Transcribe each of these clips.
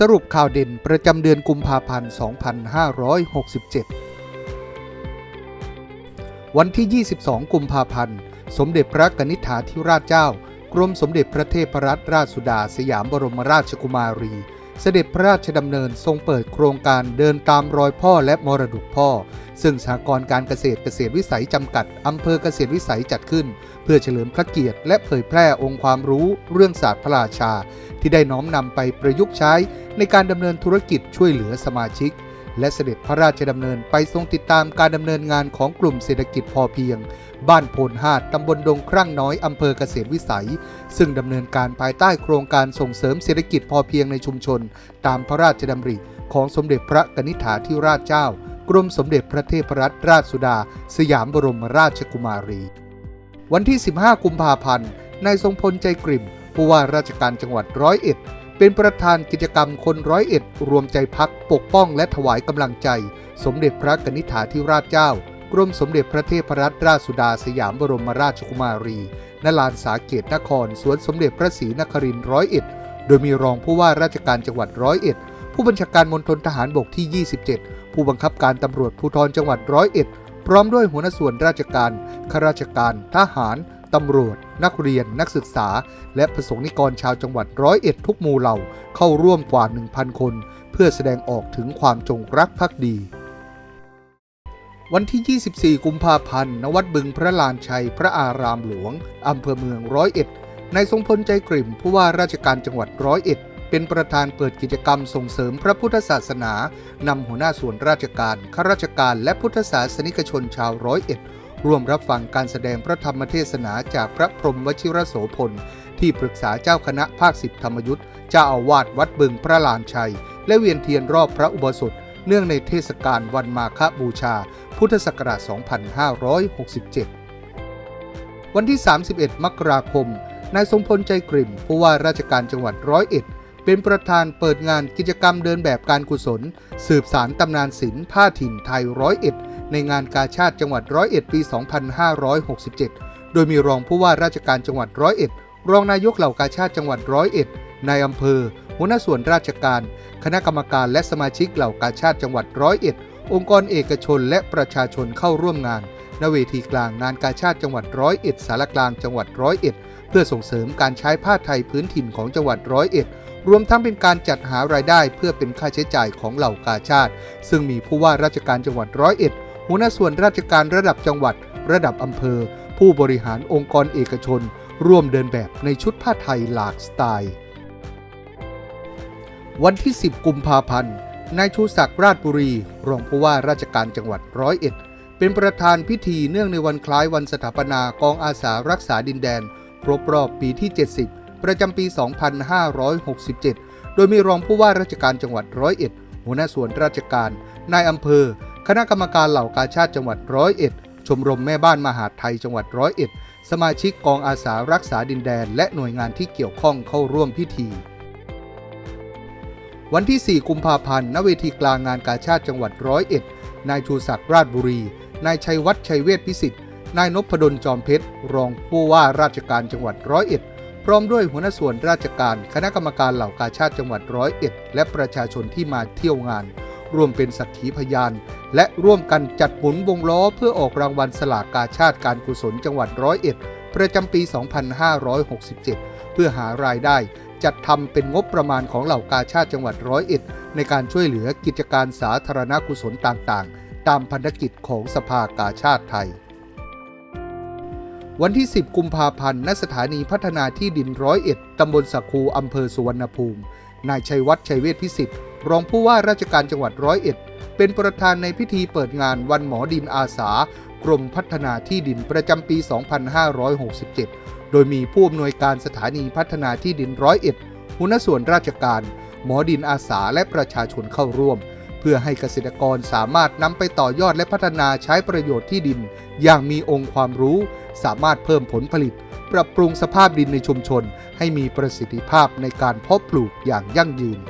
สรุปข่าวเด่นประจำเดือนกุมภาพันธ์ 2567 วันที่ 22 กุมภาพันธ์ สมเด็จพระกนิษฐาธิราชเจ้า กรมสมเด็จพระเทพรัตนราชสุดาสยามบรมราชกุมารี เสด็จพระราชดำเนินทรงเปิดโครงการเดินตามรอยพ่อและมรดกพ่อ ซึ่งสหกรณ์การเกษตรเกษตรวิสัยจำกัดอำเภอเกษตรวิสัยจัดขึ้น เพื่อเฉลิมพระเกียรติและเผยแพร่องค์ความรู้เรื่องศาสตร์พระราชาที่ได้น้อมนำไปประยุกต์ใช้ ในการดำเนินธุรกิจช่วยเหลือสมาชิก และเสด็จพระราชดำเนินไปทรงติดตามการดำเนินงานของกลุ่มเศรษฐกิจพอเพียง บ้านโพนหาดตำบลดงครั่งน้อยอำเภอเกษตรวิสัย ซึ่งดำเนินการภายใต้โครงการส่งเสริมเศรษฐกิจพอเพียงในชุมชน ตามพระราชดำริของสมเด็จพระกนิษฐาธิราชเจ้า กรมสมเด็จพระเทพรัตนราชสุดา สยามบรมราชกุมารี วันที่ 15 กุมภาพันธ์นายทรงพลใจกริ่มผู้ว่าราชการจังหวัดร้อยเอ็ด เป็นประธานกิจกรรมคนร้อยเอ็ดรวมใจพักปกป้องและถวายกำลังใจ สมเด็จพระกนิษฐาธิราชเจ้ากรมสมเด็จพระเทพรัตนราชสุดาสยามบรมราชกุมารีณลานสาเกตนคร สวนสมเด็จพระศรีนครินทร์ร้อยเอ็ด โดยมีรองผู้ว่าราชการจังหวัดร้อยเอ็ด ผู้บัญชาการมณฑลทหารบกที่ 27 ผู้บังคับการตำรวจภูธรจังหวัดร้อยเอ็ด พร้อมด้วยหัวหน้าส่วนราชการ ข้าราชการ ทหาร ตำรวจ นักเรียน นักศึกษา และประสงค์นิกรชาวจังหวัดร้อยเอ็ดทุกหมู่เหล่าเข้าร่วมกว่า 1,000 คน เพื่อแสดงออกถึงความจงรักภักดี วันที่ 24 กุมภาพันธ์ ณ วัดบึงพระลานชัย พระอารามหลวง อำเภอเมืองร้อยเอ็ดนายทรงพลใจกริ่มผู้ว่าราชการจังหวัดร้อยเอ็ดเป็นประธานเปิดกิจกรรมส่งเสริมพระพุทธศาสนา นำหัวหน้าส่วนราชการ ข้าราชการ และพุทธศาสนิกชนชาวร้อยเอ็ด ร่วมรับฟังการแสดงพระธรรมเทศนาจากพระพรหมวชิรโสพล ที่ปรึกษาเจ้าคณะภาคสิบธรรมยุทธ์เจ้าอาวาสวัดบึงพระลานชัย และเวียนเทียนรอบพระอุโบสถ เนื่องในเทศกาลวันมาฆบูชา พุทธศักราช 2567 วันที่ 31 มกราคม นายทรงพลใจกริ่มผู้ว่าราชการจังหวัดร้อยเอ็ดเป็นประธานเปิดงานกิจกรรมเดินแบบการกุศล สืบสารตำนานศิลป์ผ้าถิ่นไทยร้อยเอ็ด ในงานกาชาติจังหวัดร้อยเอ็ดปี 2567 โดยมีรองผู้ว่าราชการจังหวัดร้อยเอ็ดรองนายกเหล่ากาชาติจังหวัดร้อยเอ็ดนายอำเภอ หัวหน้าส่วนราชการ คณะกรรมการและสมาชิกเหล่ากาชาติจังหวัดร้อยเอ็ดองค์กรเอกชนและประชาชนเข้าร่วมงานณเวทีกลางงานกาชาติจังหวัดร้อยเอ็ดสารกลางจังหวัดร้อยเอ็ดเพื่อส่งเสริมการใช้ผ้าไทยพื้นถิ่นของจังหวัดร้อยเอ็ดรวมทั้งเป็นการจัดหารายได้เพื่อเป็นค่าใช้จ่ายของเหล่ากาชาติ ซึ่งมีผู้ว่าราชการจังหวัดร้อยเอ็ด หัวหน้าส่วนราชการระดับจังหวัด ระดับอำเภอ ผู้บริหารองค์กรเอกชน ร่วมเดินแบบในชุดผ้าไทยหลากสไตล์ วันที่ 10 กุมภาพันธ์นายชูศักดิ์ราชบุรี รองผู้ว่าราชการจังหวัดร้อยเอ็ดเป็นประธานพิธีเนื่องในวันคล้ายวันสถาปนากองอาสารักษาดินแดน ครบรอบปีที่ 70 ประจำปี 2567 โดยมีรองผู้ว่าราชการจังหวัดร้อยเอ็ดหัวหน้าส่วนราชการ นายอำเภอ คณะกรรมการเหล่ากาชาติจังหวัดร้อยเอ็ดชมรมแม่บ้านมหาดไทยจังหวัดร้อยเอ็ดสมาชิกกองอาสารักษาดินแดน และหน่วยงานที่เกี่ยวข้องเข้าร่วมพิธี วันที่ 4 กุมภาพันธ์ณเวทีกลางงานกาชาติจังหวัดร้อยเอ็ดนายชูศักดิ์ราชบุรี นายชัยวัฒน์ชัยเวชพิสิทธิ์นายนพดลจอมเพชร รองผู้ว่าราชการจังหวัดร้อยเอ็ดพร้อมด้วยหัวหน้าส่วนราชการ คณะกรรมการเหล่ากาชาติจังหวัดร้อยเอ็ดและประชาชนที่มาเที่ยวงาน ร่วมเป็นสักขีพยาน และร่วมกันจัดหมุนวงล้อเพื่อออกรางวัลสลากกาชาติการกุศลจังหวัดร้อยเอ็ดประจำปี 2567 เพื่อหารายได้ จัดทำเป็นงบประมาณของเหล่ากาชาติจังหวัดร้อยเอ็ดในการช่วยเหลือกิจการสาธารณกุศลต่างๆ ตามพันธกิจของสภากาชาติไทยวันที่ 10 กุมภาพันธ์ ณ สถานีพัฒนาที่ดินร้อยเอ็ด ตำบลสักคู อำเภอสุวรรณภูมิ นายชัยวัฒน์ชัยเวชพิสิทธิ์ รองผู้ว่าราชการจังหวัดร้อยเอ็ด เป็นประธานในพิธีเปิดงานวันหมอดินอาสา กรมพัฒนาที่ดินประจำปี 2567 โดยมีผู้อำนวยการสถานีพัฒนาที่ดินร้อยเอ็ดหัวหน้าส่วนราชการ หมอดินอาสาและประชาชนเข้าร่วม เพื่อให้เกษตรกรสามารถนำไปต่อยอดและพัฒนาใช้ประโยชน์ที่ดิน อย่างมีองค์ความรู้ สามารถเพิ่มผลผลิต ปรับปรุงสภาพดินในชุมชน ให้มีประสิทธิภาพในการเพาะปลูกอย่างยั่งยืน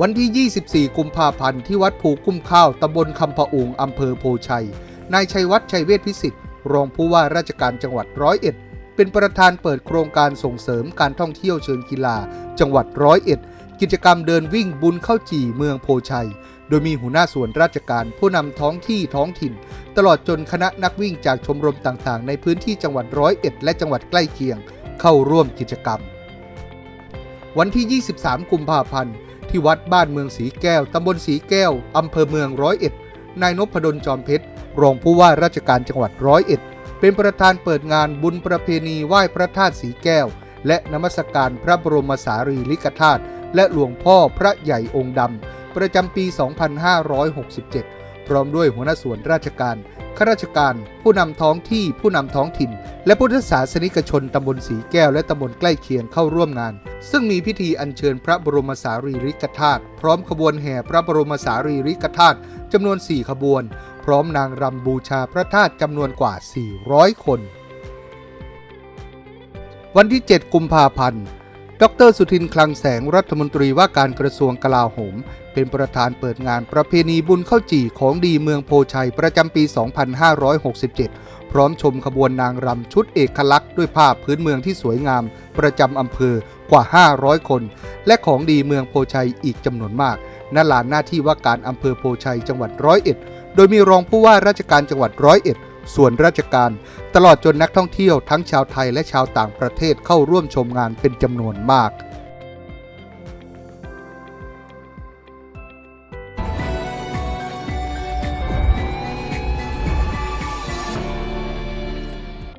วันที่ 24 กุมภาพันธ์ที่วัดภูกุ้มข้าวตำบลคำพะอุงอำเภอโพชัย นายชัยวัฒน์ชัยเวชพิสิทธิ์ รองผู้ว่าราชการจังหวัดร้อยเอ็ด เป็นประธานเปิดโครงการส่งเสริมการท่องเที่ยวเชิงกีฬา จังหวัดร้อยเอ็ด กิจกรรมเดินวิ่งบุญเข้าจี่เมืองโพชัย โดยมีหัวหน้าส่วนราชการผู้นำท้องที่ท้องถิ่น ตลอดจนคณะนักวิ่งจากชมรมต่างๆ ในพื้นที่จังหวัดร้อยเอ็ดและจังหวัดใกล้เคียง เข้าร่วมกิจกรรม วันที่ 23 กุมภาพันธ์ ที่วัดบ้านเมืองสีแก้ว ตำบลสีแก้ว อำเภอเมืองร้อยเอ็ด นายนพดลจอมเพชร รองผู้ว่าราชการจังหวัดร้อยเอ็ด เป็นประธานเปิดงานบุญประเพณีไหว้พระธาตุสีแก้ว และนมัสการพระบรมสารีริกธาตุ และหลวงพ่อพระใหญ่องค์ดำ ประจำปี 2567 พร้อมด้วยหัวหน้าส่วนราชการ ข้าราชการ ผู้นำท้องที่ผู้นำท้องถิ่น และพุทธศาสนิกชนตำบลสีแก้วและตำบลใกล้เคียงเข้าร่วมงาน ซึ่งมีพิธีอัญเชิญพระบรมสารีริกธาตุพร้อมขบวนแห่พระบรมสารีริกธาตุจำนวน 4 ขบวน พร้อมนางรำบูชาพระธาตุจำนวนกว่า 400 คน วันที่ 7 กุมภาพันธ์ ดรสุทินคลังแสงรัฐมนตรีว่าการกระทรวงกลาโหม เป็นประธานเปิดงานประเพณีบุญเข้าจี่ของดีเมืองโพชัยประจำปี 2567 พร้อมชมขบวนนางรำชุดเอกลักษณ์ด้วยผ้าพื้นเมืองที่สวยงาม ประจำอำเภอกว่า 500 คน และของดีเมืองโพชัยอีกจำนวนมากณลานหน้าที่ว่าการอำเภอโพชัยจังหวัดร้อยเอ็ด โดยมีรองผู้ว่าราชการจังหวัดร้อยเอ็ด ส่วนราชการ ตลอดจนนักท่องเที่ยวทั้งชาวไทยและชาวต่างประเทศเข้าร่วมชมงานเป็นจำนวนมาก